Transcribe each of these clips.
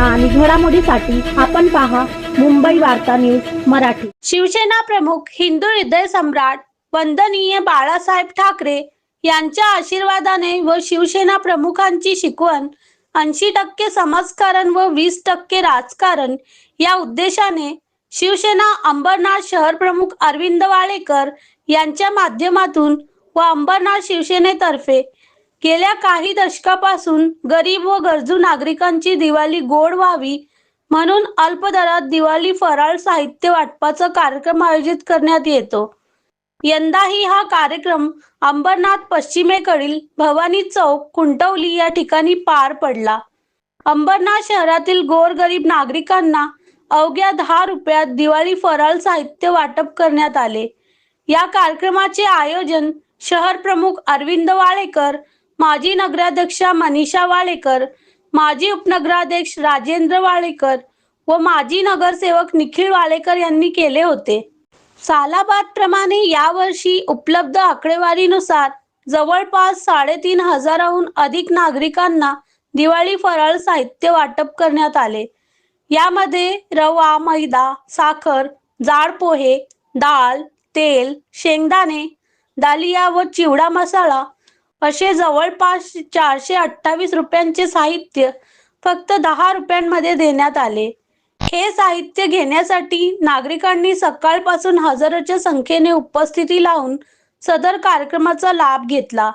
आणि घडामोडीसाठी आपण पहा मुंबई वार्ता न्यूज मराठी. शिवसेना प्रमुख हिंदू हृदय सम्राट वंदनीय बाळासाहेब ठाकरे यांच्या आशीर्वादाने व शिवसेना प्रमुखांची शिकवण ऐंशी टक्के समाजकारण व वीस टक्के राजकारण या उद्देशाने शिवसेना अंबरनाथ शहर प्रमुख अरविंद वाळेकर यांच्या माध्यमातून व अंबरनाथ शिवसेनेतर्फे गेल्या काही दशकापासून गरीब व गरजू नागरिकांची दिवाळी गोड व्हावी म्हणून अल्प दरात दिवाळी फराळ साहित्य वाटपाचा कार्यक्रम आयोजित करण्यात येतो. यंदाही हा कार्यक्रम अंबरनाथ पश्चिमेकडील भवानी चौक कुंटवली या ठिकाणी पार पडला. अंबरनाथ शहरातील गोरगरीब नागरिकांना अवघ्या दहा रुपयात दिवाळी फराळ साहित्य वाटप करण्यात आले. या कार्यक्रमाचे आयोजन शहर प्रमुख अरविंद वाळेकर माजी नगराध्यक्षा मनीषा वाळेकर माजी उपनगराध्यक्ष राजेंद्र वाळेकर व माजी नगरसेवक निखिल वाळेकर यांनी केले होते. सालाबाद प्रमाणे यावर्षी उपलब्ध आकडेवारीनुसार जवळपास साडेतीन हजाराहून अधिक नागरिकांना दिवाळी फराळ साहित्य वाटप करण्यात आले. यामध्ये रवा मैदा साखर जाड पोहे डाळ तेल शेंगदाणे दालिया व चिवडा मसाला असे जवळपास चारशे अठ्ठावीस रुपयांचे साहित्य फक्त दहा रुपयांमध्ये देण्यात आले. हे साहित्य घेण्यासाठी नागरिकांनी सकाळपासून हजारोच्या संख्येने उपस्थिती लावून सदर कार्यक्रमाचा लाभ घेतला.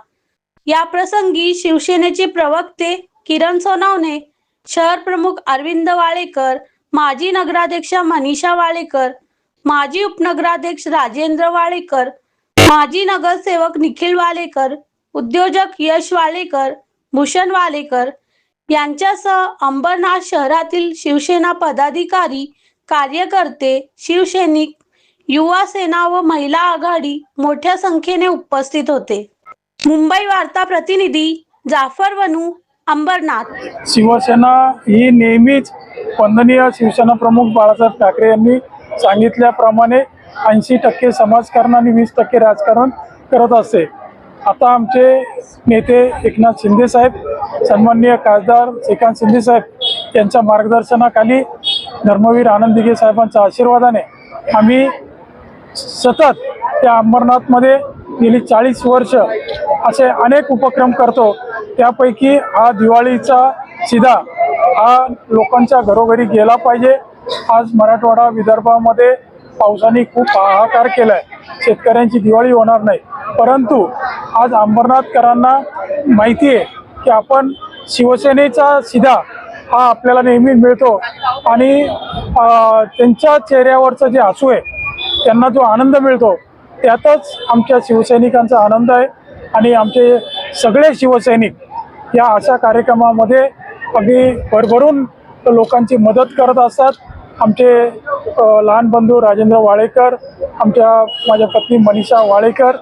या प्रसंगी शिवसेनेचे प्रवक्ते किरण सोनावणे शहर प्रमुख अरविंद वाळेकर माजी नगराध्यक्षा मनीषा वाळेकर माजी उपनगराध्यक्ष राजेंद्र वाळेकर माजी नगरसेवक निखिल वालेकर उद्योजक यश वालेकर भूषण वालेकर यांच्यासह अंबरनाथ शहरातील शिवसेना पदाधिकारी कार्यकर्ते शिवसैनिक युवा सेना व महिला आघाडी मोठ्या संख्येने उपस्थित होते. मुंबई वार्ता प्रतिनिधी जाफर वनू अंबरनाथ. शिवसेना ही नेहमीच वंदनीय शिवसेना प्रमुख बाळासाहेब ठाकरे यांनी सांगितल्याप्रमाणे ऐंशी टक्के समाजकारण आणि वीस टक्के राजकारण करत असते आता आमचे नेते एकनाथ शिंदे साहेब सन्माननीय खासदार श्रीकांत शिंदे साहेब यांच्या मार्गदर्शनाखाली धर्मवीर आनंद दिघे साहेबांच्या आशीर्वादाने आम्ही सतत त्या अंबरनाथमध्ये गेली चाळीस वर्ष असे अनेक उपक्रम करतो. त्यापैकी हा दिवाळीचा सिधा हा लोकांच्या घरोघरी गेला पाहिजे. आज मराठवाडा विदर्भामध्ये पावसाने खूप हाहाकार केलाय. शेतकऱ्यांची दिवाळी होणार नाही. परंतु आज अंबरनाथकरांना माहिती आहे की आपण शिवसेनेचा सिधा हा आपल्याला नेहमी मिळतो. आणि त्यांच्या चेहऱ्यावरचं जे हसू आहे त्यांना जो आनंद मिळतो त्यातच आमच्या शिवसैनिकांचा आनंद आहे. आणि आमचे सगळे शिवसैनिक या अशा कार्यक्रमामध्ये अगदी भरभरून लोकांची मदत करत असतात. आमचे लहान बंधू राजेंद्र वाळेकर आमच्या माझ्या पत्नी मनीषा वाळेकर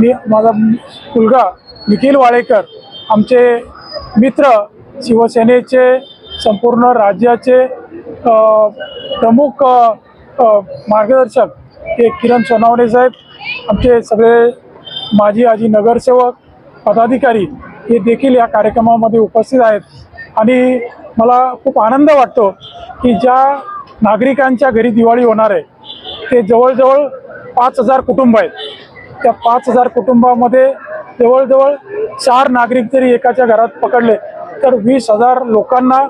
मी माझा मुलगा निखिल वाळेकर आमचे मित्र शिवसेनेचे संपूर्ण राज्याचे प्रमुख मार्गदर्शक हे किरण सोनावणे साहेब आमचे सगळे माजी आजी नगरसेवक पदाधिकारी हे देखील या कार्यक्रमामध्ये उपस्थित आहेत. आणि मला खूप आनंद वाटतो की ज्या नागरिकांच्या घरी दिवाळी होणार आहे ते जवळजवळ पाच हजार कुटुंब आहेत. त्या पाच हजार कुटुंबामध्ये जवळजवळ चार नागरिक जरी एकाच्या घरात पकडले तर वीस हजार लोकांना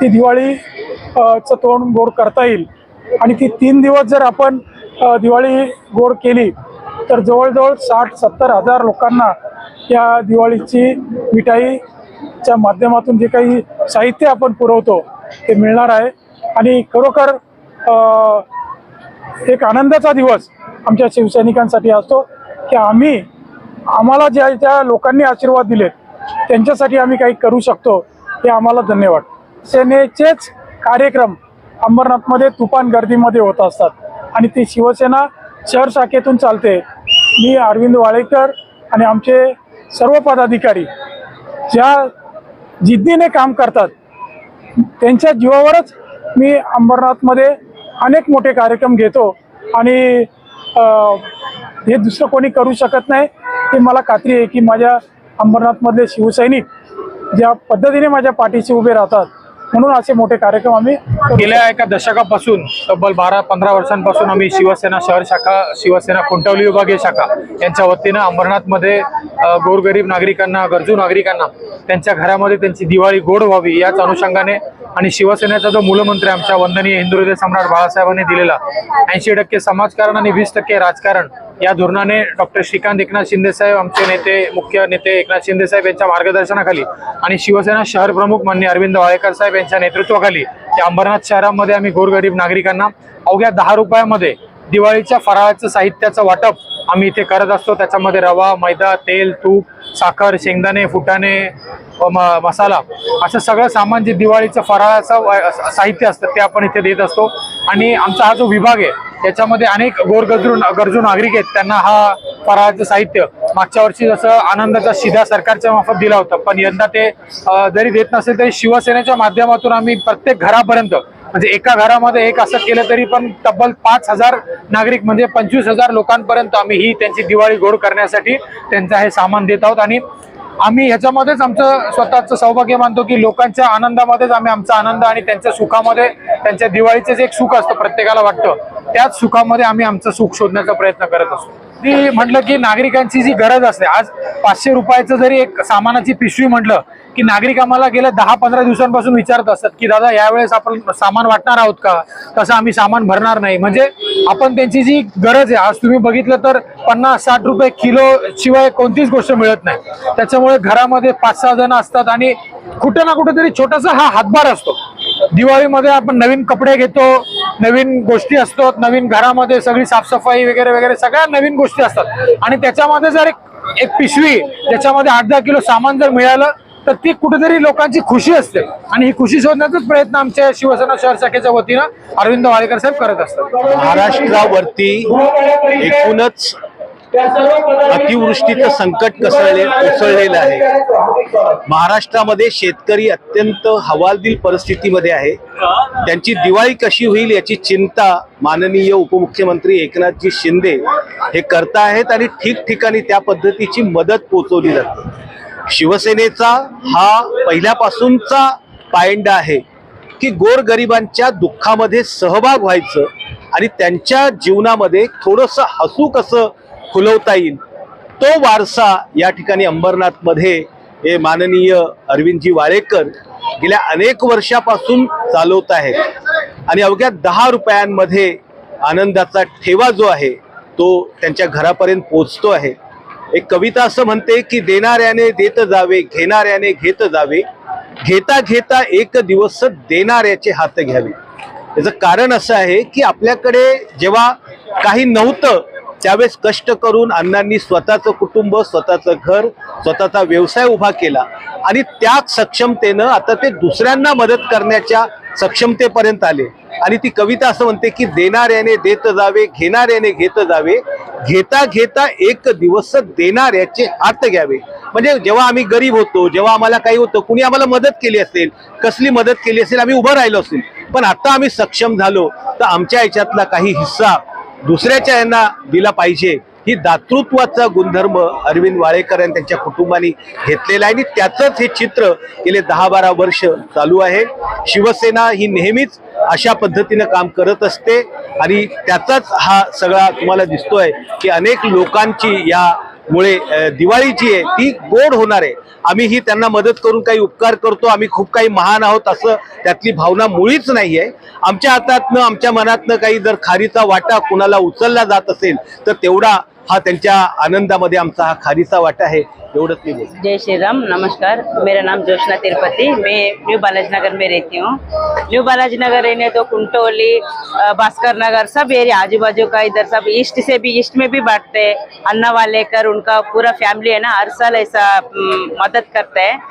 ती दिवाळी चं तोंड गोड करता येईल. आणि ती तीन दिवस जर आपण दिवाळी गोड केली तर जवळजवळ साठ सत्तर हजार लोकांना या दिवाळीची मिठाईच्या माध्यमातून जे काही साहित्य आपण पुरवतो ते मिळणार आहे. आणि खरोखर एक आनंदाचा दिवस आमच्या शिवसैनिकांसाठी असतो. की आम्ही आम्हाला ज्या ज्या लोकांनी आशीर्वाद दिलेत त्यांच्यासाठी आम्ही काही करू शकतो हे आम्हाला धन्यवाद. सेनेचेच कार्यक्रम अंबरनाथमध्ये तुफान गर्दीमध्ये होत असतात. आणि ती शिवसेना शहर शाखेतून चालते. मी अरविंद वाळेकर आणि आमचे सर्व पदाधिकारी ज्या जिद्दीने काम करतात त्यांच्या जीवावरच मी अंबरनाथमध्ये अनेक मोठे कार्यक्रम घेतो. आणि हे दुसरं कोणी करू शकत नाही हे मला खात्री आहे की माझ्या अंबरनाथमधले शिवसैनिक ज्या पद्धतीने माझ्या पाठीशी उभे राहतात म्हणून असे मोठे कार्यक्रम आम्ही गेल्या एका दशकापासून तब्बल बारा पंधरा वर्षांपासून आम्ही शिवसेना शहर शाखा शिवसेना कोणटवली विभागीय शाखा यांच्या वतीनं अंबरनाथमध्ये गोरगरीब नागरिकांना गरजू नागरिकांना त्यांच्या घरामध्ये त्यांची दिवाळी गोड व्हावी याच अनुषंगाने आणि शिवसेनेचा जो मूलमंत्री आमच्या वंदनीय हिंदू हृदय सम्राट बाळासाहेबांनी दिलेला ऐंशी टक्के समाजकारण आणि वीस टक्के राजकारण या धोरणाने डॉक्टर श्रीकांत एकनाथ शिंदेसाहेब आमचे नेते मुख्य नेते एकनाथ शिंदेसाहेब यांच्या मार्गदर्शनाखाली आणि शिवसेना शहर प्रमुख मान्य अरविंद वाळेकर साहेब यांच्या नेतृत्वाखाली या अंबरनाथ शहरामध्ये आम्ही गोरगरीब नागरिकांना अवघ्या दहा रुपयामध्ये दिवाळीच्या फराळाचं साहित्याचं वाटप आम्ही इथे करत असतो. त्याच्यामध्ये रवा मैदा तेल तूप साखर शेंगदाणे फुटाणे व म- मसाला असं सगळं सामान जे दिवाळीचं फराळाचं साहित्य असतं ते आपण इथे देत असतो. आणि आमचा हा जो विभाग आहे त्याच्यामध्ये अनेक गोरगजरू गरजू नागरिक आहेत. त्यांना हा फराळाचं साहित्य मागच्या वर्षी जसं आनंदाचा शिधा सरकारच्या मार्फत दिला होता. पण यंदा ते जरी देत नसेल तरी शिवसेनेच्या माध्यमातून आम्ही प्रत्येक घरापर्यंत म्हणजे एका घरामध्ये एक असं केलं तरी पण तब्बल पाच हजार नागरिक म्हणजे पंचवीस हजार लोकांपर्यंत आम्ही ही त्यांची दिवाळी गोड करण्यासाठी त्यांचं हे सामान देत आहोत. आणि आम्ही ह्याच्यामध्येच आमचं स्वतःचं सौभाग्य मानतो की लोकांच्या आनंदामध्येच आम्ही आमचा आनंद आणि त्यांच्या सुखामध्ये त्यांच्या दिवाळीचं जे एक सुख असतं प्रत्येकाला वाटतं. त्याच सुखामध्ये आम्ही आमचं सुख शोधण्याचा प्रयत्न करत असतो. ती म्हटलं की नागरिकांची जी गरज असते आज पाचशे रुपयाचं जरी एक सामानाची पिशवी म्हटलं की नागरिक आम्हाला गेल्या दहा पंधरा दिवसांपासून विचारत असतात की दादा यावेळेस आपण सामान वाटणार आहोत का? तसं आम्ही सामान भरणार नाही. म्हणजे आपण त्यांची जी गरज आहे आज तुम्ही बघितलं तर पन्नास साठ रुपये किलो शिवाय कोणतीच गोष्ट मिळत नाही. त्याच्यामुळे घरामध्ये पाच सहा जण असतात आणि कुठे ना कुठेतरी छोटासा हा हातभार असतो. दिवाळीमध्ये आपण नवीन कपडे घेतो नवीन गोष्टी असतात नवीन घरामध्ये सगळी साफसफाई वगैरे वगैरे सगळ्या नवीन गोष्टी असतात. आणि त्याच्यामध्ये जर एक एक पिशवी त्याच्यामध्ये आठ दहा किलो सामान जर मिळालं तर ती कुठेतरी लोकांची खुशी असते. आणि ही खुशी शोधण्याचाच प्रयत्न आमच्या शिवसेना शहर शाखेच्या वतीनं अरविंद वाळेकर साहेब करत असतात. महाराष्ट्रावरती एकूणच अतिवृष्टीचं संकट कसळले कोसळलेलं आहे. महाराष्ट्रामध्ये शेतकरी अत्यंत हवालदिल परिस्थितीमध्ये आहे. त्यांची दिवाळी कशी होईल याची चिंता माननीय उपमुख्यमंत्री एकनाथजी शिंदे हे करताहेत आणि ठिकठिकाणी त्या पद्धतीची मदत पोचवली जाते. शिवसेनेचा हा पहिल्यापासूनचा पायंडा आहे की गोरगरिबांच्या दुःखामध्ये सहभाग व्हायचं आणि त्यांच्या जीवनामध्ये थोडंसं हसू कसं खुलवता येईल. तो वारसा या ठिकाणी अंबरनाथमध्ये हे माननीय अरविंदजी वाळेकर गेल्या अनेक वर्षापासून चालवत आहेत. आणि अवघ्या दहा रुपयांमध्ये आनंदाचा ठेवा जो आहे तो त्यांच्या घरापर्यंत पोचतो आहे. एक कविता असं म्हणते की देणाऱ्याने देत जावे घेणाऱ्याने घेत जावे. घेता घेता एक दिवस देणाऱ्याचे हात घ्यावे. याचं कारण असं आहे की आपल्याकडे जेव्हा काही नव्हतं त्यावेळेस कष्ट करून अण्णांनी स्वतःचं कुटुंब स्वतःचं घर स्वतःचा व्यवसाय उभा केला. आणि त्याच सक्षमतेनं आता ते दुसऱ्यांना मदत करण्याच्या सक्षमतेपर्यंत आले. आणि ती कविता असं म्हणते की देणाऱ्याने देत जावे घेणाऱ्याने घेत जावे. घेता घेता एक दिवस देणाऱ्याचे हात घ्यावे. म्हणजे जेव्हा आम्ही गरीब होतो जेव्हा आम्हाला काही होतं कुणी आम्हाला मदत केली असेल कसली मदत केली असेल आम्ही उभं राहिलो असेल. पण आता आम्ही सक्षम झालो तर आमच्या याच्यातला काही हिस्सा दुसऱ्याच्या यांना दिला पाहिजे. ही दातृत्वाचा गुणधर्म अरविंद वाळेकर आणि त्यांच्या कुटुंबाने घेतलेला आहे. आणि त्याचंच हे चित्र गेले दहा बारा वर्ष चालू आहे. शिवसेना ही नेहमीच अशा पद्धतीनं काम करत असते. आणि त्याचाच हा सगळा तुम्हाला दिसतोय की अनेक लोकांची या मुळे दिवाळी जी आहे ती गोड होणार आहे. आम्ही ही त्यांना मदत करून काही उपकार करतो आम्ही खूप काही महान आहोत असं त्यातली भावना मुळीच नाही आहे. आमच्या हातातनं आमच्या मनातनं काही जर खारीचा वाटा कुणाला उचलला जात असेल तर तेवढा हा त्यांच्या आनंदामध्ये आमचा हा खारीचा वाटा आहे. जय श्री राम नमस्कार. मेरा नाम जोशना तिरुपति. मैं न्यू बालाजी नगर में रहती हूँ. न्यू बालाजी नगर रहने तो कुंटोली भास्कर नगर, सब एरिया आजू बाजू का, इधर सब ईस्ट से भी, ईस्ट में भी बांटते हैं. अन्ना वाले कर उनका पूरा फैमिली है ना, हर साल ऐसा मदद करते हैं.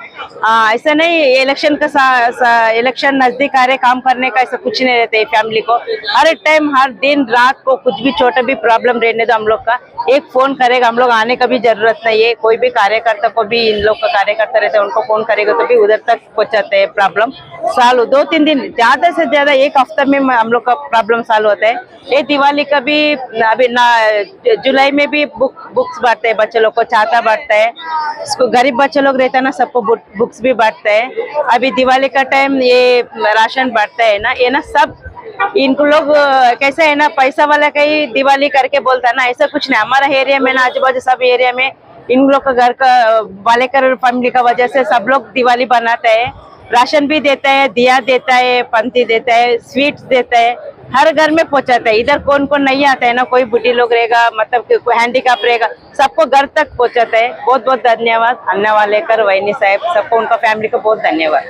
ऐसा नहीं इलेक्शन का सा- सा- इलेक्शन नज़दीक आ रहे, काम करने का ऐसा कुछ नहीं रहता है फैमिली को. हर टाइम हर दिन रात को कुछ भी छोटा भी प्रॉब्लम रहने दो हम लोग का. एक फ़ोन करेगा, हम लोग आने का भी ज़रूरत नहीं है. कोई भी कार्य कार्यकर्ता को भी, इन लोग का कार्यकर्ता रहते हैं, उनको फ़ोन करेगा तो भी उधर तक पहुंचाते हैं प्रॉब्लम। सॉल्व दो तीन दिन, ज़्यादा से ज़्यादा एक हफ़्ते में हम लोग का प्रॉब्लम सॉल्व होता है। ये दिवाली का भी, अभी ना, जुलाई में भी बुक, बुक्स बांटते हैं बच्चे लोग को छाता बांटता है। गरीब बच्चे लोग रहते हैं ना, सबको बुक्स भी बांटते हैं। अभी दिवाली का टाइम ये राशन बांटता है ना, ये ना सब, इनको लोग, कैसा है ना, पैसा वाला कहीं दिवाली करके बोलता है ना, ऐसा कुछ नहीं, हमारा एरिया में ना आजू बाजू सब एरिया में इन लोग का घर का, वाले वालेकर फैमिली का वजह से सब लोग दिवाली बनाते हैं। राशन भी देता है, दिया देता है पंथी देता है स्वीट्स देता है। हर घर में पहुंचाता है। इधर कौन कौन नहीं आता है ना, कोई बुढ़ी लोग रहेगा मतलब कोई हैंडीकैप रहेगा, सबको घर तक पहुंचाता है। बहुत बहुत धन्यवाद। अन्ना वालेकर, वैनी साहब, सबको उनका फैमिली को बहुत धन्यवाद।